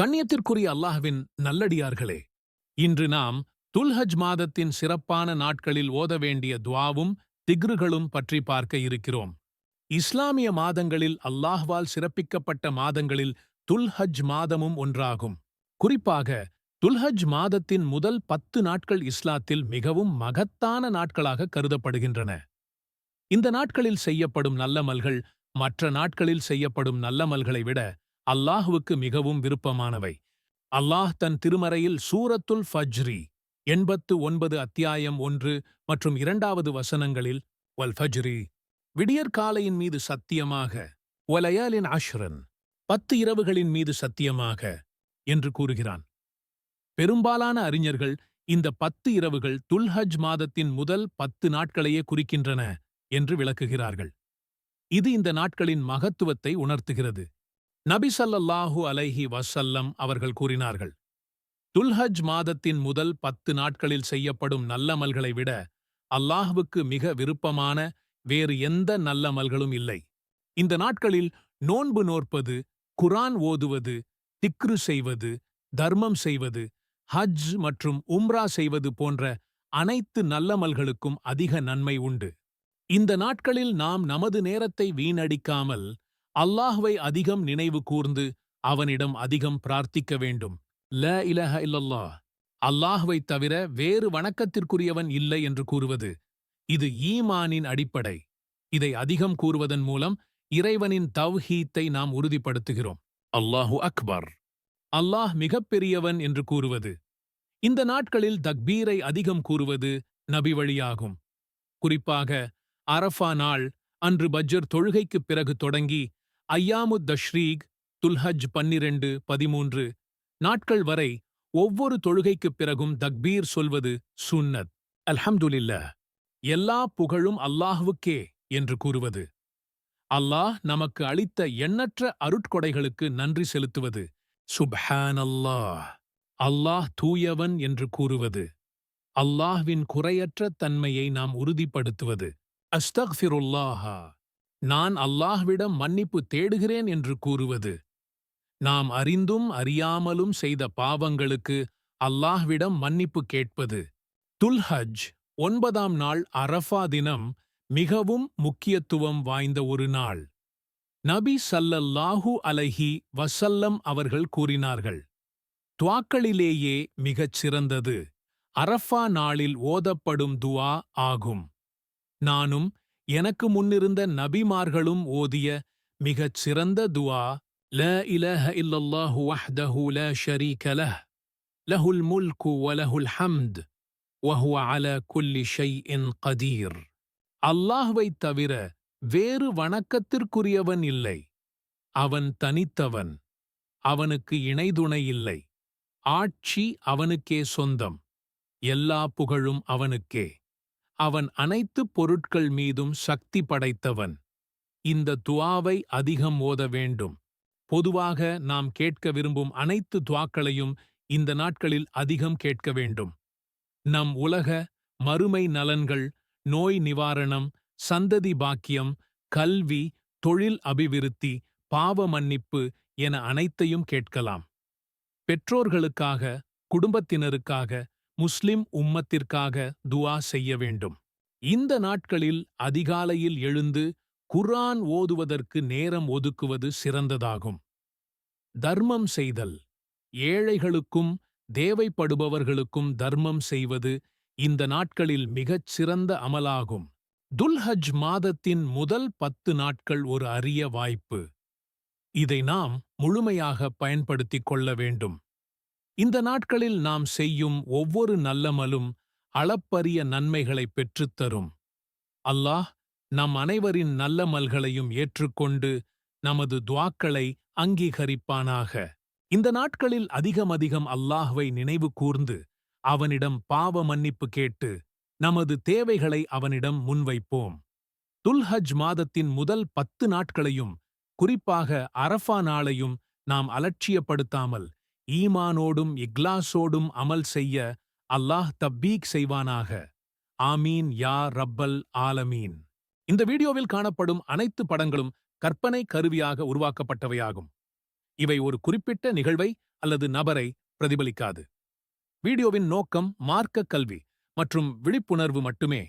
கண்ணியத்திற்குரிய அல்லாஹ்வின் நல்லடியார்களே இன்று நாம் துல்ஹஜ் மாதத்தின் சிறப்பான நாட்களில் ஓத வேண்டிய துவாவும் திக்ருகளும் பற்றி பார்க்க இருக்கிறோம். இஸ்லாமிய மாதங்களில் அல்லாஹ்வால் சிறப்பிக்கப்பட்ட மாதங்களில் துல்ஹஜ் மாதமும் ஒன்றாகும். குறிப்பாக துல்ஹஜ் மாதத்தின் முதல் பத்து நாட்கள் இஸ்லாத்தில் மிகவும் மகத்தான நாட்களாக கருதப்படுகின்றன. இந்த நாட்களில் செய்யப்படும் நல்லமல்கள் மற்ற நாட்களில் செய்யப்படும் நல்லமல்களை விட அல்லாஹுவுக்கு மிகவும் விருப்பமானவை. அல்லாஹ் தன் திருமறையில் சூரத்துல் ஃபஜ்ரி எண்பத்து ஒன்பது அத்தியாயம் ஒன்று மற்றும் இரண்டாவது வசனங்களில் வல் ஃபஜ்ரி விடியற்காலையின் மீது சத்தியமாக ஒலயாலின் அஷ்ரன் பத்து இரவுகளின் மீது சத்தியமாக என்று கூறுகிறான். பெரும்பாலான அறிஞர்கள் இந்த பத்து இரவுகள் துல்ஹஜ் மாதத்தின் முதல் பத்து நாட்களையே குறிக்கின்றன என்று விளக்குகிறார்கள். இது இந்த நாட்களின் மகத்துவத்தை உணர்த்துகிறது. நபி ஸல்லல்லாஹு அலைஹி வசல்லம் அவர்கள் கூறினார்கள் துல்ஹஜ் மாதத்தின் முதல் பத்து நாட்களில் செய்யப்படும் நல்லமல்களை விட அல்லாஹ்வுக்கு மிக விருப்பமான வேறு எந்த நல்லமல்களும் இல்லை. இந்த நாட்களில் நோன்பு நோற்பது குரான் ஓதுவது திக்ரு செய்வது தர்மம் செய்வது ஹஜ் மற்றும் உம்ரா செய்வது போன்ற அனைத்து நல்லமல்களுக்கும் அதிக நன்மை உண்டு. இந்த நாட்களில் நாம் நமது நேரத்தை வீணடிக்காமல் அல்லாஹ்வை அதிகம் நினைவு கூர்ந்து அவனிடம் அதிகம் பிரார்த்திக்க வேண்டும். ல இலஹ இல்லல்லா அல்லாஹ்வைத் தவிர வேறு வணக்கத்திற்குரியவன் இல்லை என்று கூறுவது இது ஈமானின் அடிப்படை. இதை அதிகம் கூறுவதன் மூலம் இறைவனின் தவ்ஹீத்தை நாம் உறுதிப்படுத்துகிறோம். அல்லாஹு அக்பர். அல்லாஹ் மிகப்பெரியவன் என்று கூறுவது இந்த நாட்களில் தக்பீரை அதிகம் கூறுவது நபி வழியாகும். குறிப்பாக அரஃபா நாள் அன்று பஜ்ஜர் தொழுகைக்குப் பிறகு தொடங்கி ஐயாமுத் தஷ்ரீக் துல்ஹஜ் பன்னிரண்டு பதிமூன்று நாட்கள் வரை ஒவ்வொரு தொழுகைக்குப் பிறகும் தக்பீர் சொல்வது சுன்னத். அல்ஹம்துலில்லா எல்லா புகழும் அல்லாஹ்வுக்கே என்று கூறுவது. அல்லாஹ் நமக்கு அளித்த எண்ணற்ற அருட்கொடைகளுக்கு நன்றி செலுத்துவது. சுப்ஹானல்லாஹ். அல்லாஹ் தூயவன் என்று கூறுவது. அல்லாஹ்வின் குறையற்ற தன்மையை நாம் உறுதிப்படுத்துவது. அஸ்தக்ஃபிருல்லாஹா. நான் அல்லாஹ்விடம் மன்னிப்பு தேடுகிறேன் என்று கூறுவது. நாம் அறிந்தும் அறியாமலும் செய்த பாவங்களுக்கு அல்லாஹ்விடம் மன்னிப்பு கேட்பது. துல்ஹஜ் ஒன்பதாம் நாள் அரஃபா தினம் மிகவும் முக்கியத்துவம் வாய்ந்த ஒரு நாள். நபி சல்லல்லாஹு அலைஹி வசல்லம் அவர்கள் கூறினார்கள் துவாக்களிலேயே மிகச் சிறந்தது. அரஃபா நாளில் ஓதப்படும் துவா ஆகும். நானும் எனக்கு முன்னிருந்த நபிமார்களும் ஓதிய மிகச் சிறந்த துவா ல இலஹ இல்லல்லாஹு வஹ்தஹு ல ஷரீக லஹ் லஹுல் முல்கு வலஹுல் ஹம்த் வஹுவ அல குல்லி ஷை இன் கதீர் அல்லாஹ்வைத் தவிர வேறு வணக்கத்திற்குரியவன் இல்லை. அவன் தனித்தவன். அவனுக்கு இணைதுணை இல்லை. ஆட்சி அவனுக்கே சொந்தம். எல்லா புகழும் அவனுக்கே. அவன் அனைத்து பொருட்கள் மீதும் சக்தி படைத்தவன். இந்த துவாவை அதிகம் ஓத வேண்டும். பொதுவாக நாம் கேட்க விரும்பும் அனைத்து துவாக்களையும் இந்த நாட்களில் அதிகம் கேட்க வேண்டும். நம் உலக மறுமை நலன்கள் நோய் நிவாரணம் சந்ததி பாக்கியம் கல்வி தொழில் அபிவிருத்தி பாவ மன்னிப்பு என அனைத்தையும் கேட்கலாம். பெற்றோர்களுக்காக குடும்பத்தினருக்காக முஸ்லிம் உம்மத்திற்காக துவா செய்ய வேண்டும். இந்த நாட்களில் அதிகாலையில் எழுந்து குர்ஆன் ஓதுவதற்கு நேரம் ஒதுக்குவது சிறந்ததாகும். தர்மம் செய்தல். ஏழைகளுக்கும் தேவைப்படுபவர்களுக்கும் தர்மம் செய்வது இந்த நாட்களில் மிகச் சிறந்த அமலாகும். துல்ஹஜ் மாதத்தின் முதல் பத்து நாட்கள் ஒரு அரிய வாய்ப்பு. இதை நாம் முழுமையாக பயன்படுத்திக் கொள்ள வேண்டும். இந்த நாட்களில் நாம் செய்யும் ஒவ்வொரு நல்லமலும் அளப்பரிய நன்மைகளை பெற்றுத்தரும் அல்லாஹ் நம் அனைவரின் நல்லமல்களையும் ஏற்றுக்கொண்டு நமது துவாக்களை அங்கீகரிப்பானாக. இந்த நாட்களில் அதிகமதிகம் அல்லாஹ்வை நினைவு கூர்ந்து அவனிடம் பாவ மன்னிப்பு கேட்டு நமது தேவைகளை அவனிடம் முன்வைப்போம். துல்ஹஜ் மாதத்தின் முதல் பத்து நாட்களையும் குறிப்பாக அரஃபா நாளையும் நாம் அலட்சியப்படுத்தாமல் ஈமானோடும் இக்லாஸோடும் அமல் செய்ய அல்லாஹ் தப்பீக் செய்வானாக. ஆமீன் யா ரப்பல் ஆலமீன். இந்த வீடியோவில் காணப்படும் அனைத்து படங்களும் கற்பனை கருவியாக உருவாக்கப்பட்டவையாகும். இவை ஒரு குறிப்பிட்ட நிகழ்வை அல்லது நபரை பிரதிபலிக்காது. வீடியோவின் நோக்கம் மார்க்க கல்வி மற்றும் விழிப்புணர்வு மட்டுமே.